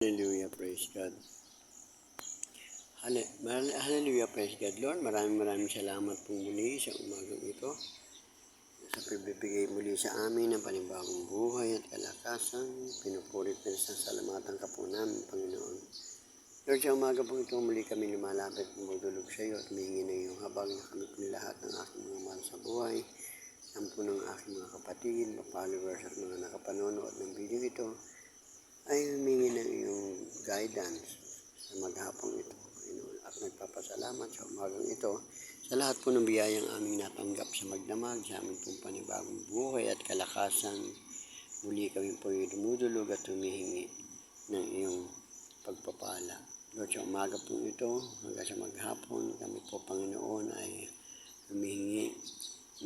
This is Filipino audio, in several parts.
Hallelujah, praise God. Hallelujah, praise God. Lord, maraming maraming salamat po muli sa umagang ito. Sa pagbibigay muli sa amin ng panibagong buhay at kalakasan. Pinupurit na sa salamatan ka po namin, Panginoon. Lord, sa umaga po ito, muli kami lumalapit magdulog sa iyo at humingi na iyong habag na kami po lahat ng aking mga mahal sa buhay. Ang po ng aking mga kapatid, mga followers at mga nakapanonood ng video ito ay humingi ng iyong guidance sa maghapong ito. Panginoon. At nagpapasalamat sa umagang ito sa lahat po ng biyayang aming natanggap sa magdamag, sa aming pong panibagong buhay at kalakasan. Muli kami po yung dumudulog at humihingi ng iyong pagpapala. Lord, sa umaga po ito, hanggang sa maghapon, kami po, Panginoon, ay humihingi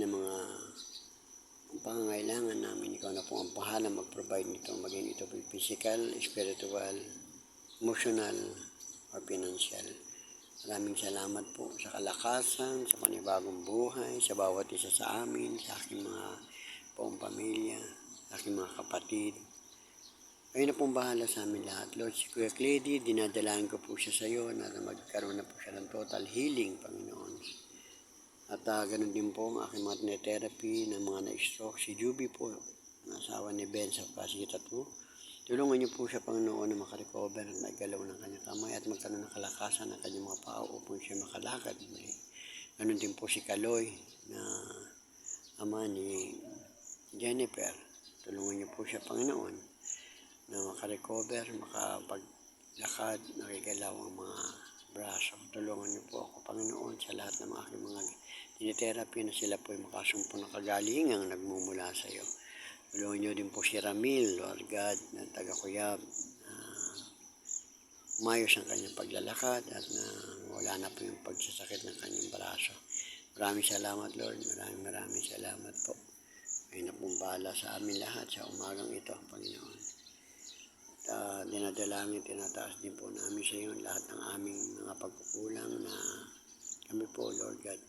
ng mga ang pangangailangan namin, ikaw na po ang bahala mag-provide nito, maging ito po physical, spiritual, emotional, or financial. Maraming salamat po sa kalakasan, sa panibagong buhay, sa bawat isa sa amin, sa aking mga buong pamilya, sa aking mga kapatid. Kayo na pong bahala sa amin lahat. Lord, si Kuya Clady, dinadalaan ko po siya sa iyo na magkaroon na po siya ng total healing, Panginoon. At uh, ganun din po ang aking mga therapy ng mga na-stroke. Si Juby po, ang asawa ni Ben sa Pasig Tattoo. Tulungan niyo po siya Panginoon na makarecover at magalaw ng kanyang kamay at magkaroon ng kalakasan ng kanyang mga paa upang siya makalakad muli. Ganun din po si Kaloy na ama ni Jennifer. Tulungan niyo po siya Panginoon na makarecover, makapaglakad, nakigalaw ang mga braso. Tulungan niyo po ako Panginoon sa lahat ng aking mga tinitherapy na sila po ay makasumpo ng kagalingang nagmumula sa iyo. Tulungan niyo din po si Ramil, Lord God, na taga-kuyab. Umayos ang kanyang paglalakad at na wala na po yung pagsasakit ng kanyang braso. Maraming salamat, Lord. Maraming maraming salamat po. Na pong sa amin lahat sa umagang ito, Panginoon. At uh, dinadalangin, tinataas din po namin sa iyo lahat ng aming mga pagkukulang na kami po, Lord God,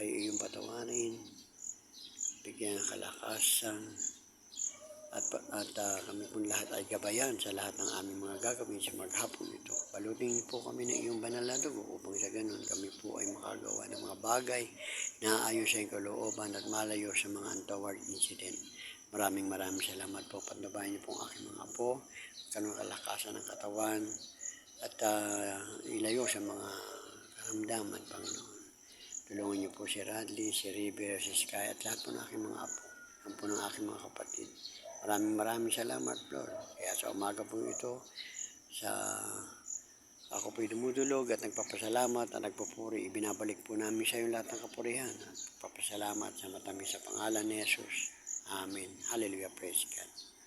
ay iyong patawarin, bigyan ng kalakasan, at, at uh, kami po lahat ay gabayan sa lahat ng aming mga gagawin sa maghapon ito. Balutin po kami ng iyong banal na dugo upang sa ganun kami po ay makagawa ng mga bagay na ayon sa kalooban at malayo sa mga untoward incident. Maraming maraming salamat po. Patnubayan niyo po ang aking mga apo, kanong kalakasan ng katawan, at uh, ilayo sa mga karamdaman, Panginoon. Tulungan niyo po si Radley, si River, si Sky, at lahat po ng aking mga apo, ang po ng aking mga kapatid. Maraming maraming salamat, Lord. Kaya sa umaga po ito, sa ako po'y dumudulog at nagpapasalamat at nagpupuri. Ibinabalik po namin sa iyo lahat ng kapurihan. At papasalamat sa matamis sa pangalan ni Jesus. Amen. Hallelujah. Praise God.